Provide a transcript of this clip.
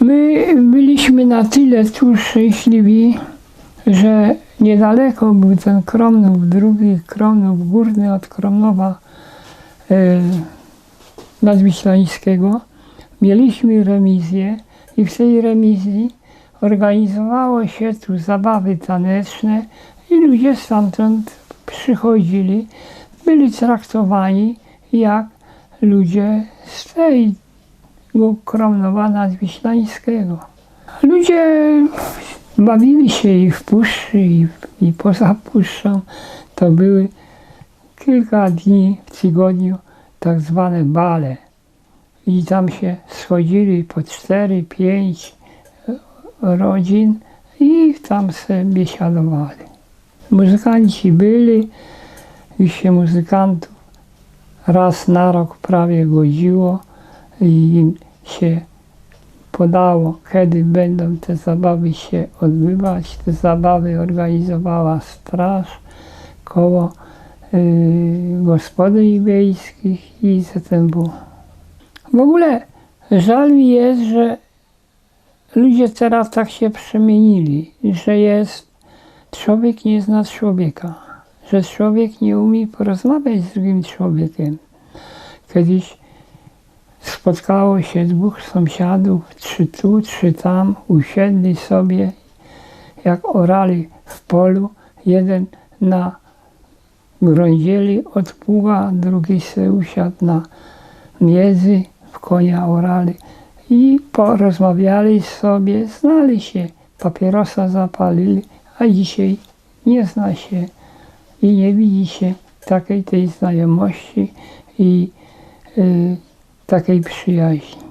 My byliśmy na tyle tu szczęśliwi, że niedaleko był ten Kromnów, drugi Kromnów górny od Kromnowa e, Nadwiślańskiego. Mieliśmy remizję i w tej remizji organizowało się tu zabawy taneczne i ludzie stamtąd przychodzili, byli traktowani jak ludzie z tego Kromnowa Nadwiślańskiego. Ludzie bawili się i w puszczy, i, i poza puszczą. To były kilka dni w tygodniu tak zwane bale. I tam się schodzili po cztery, pięć rodzin i tam sobie biesiadowali. Muzykanci byli, już się muzykantów raz na rok prawie godziło i im się podało, kiedy będą te zabawy się odbywać. Te zabawy organizowała straż koło y, gospodyń wiejskich i ZMW. W ogóle żal mi jest, że ludzie teraz tak się przemienili, że jest człowiek nie zna człowieka, że człowiek nie umie porozmawiać z drugim człowiekiem. Kiedyś spotkało się dwóch sąsiadów, trzy tu, trzy tam, usiedli sobie, jak orali w polu, jeden na grądzieli od pługa, drugi se usiadł na miedzy, w konia orali. I porozmawiali sobie, znali się, papierosa zapalili, a dzisiaj nie zna się i nie widzi się takiej tej znajomości i y, takiej przyjaźni.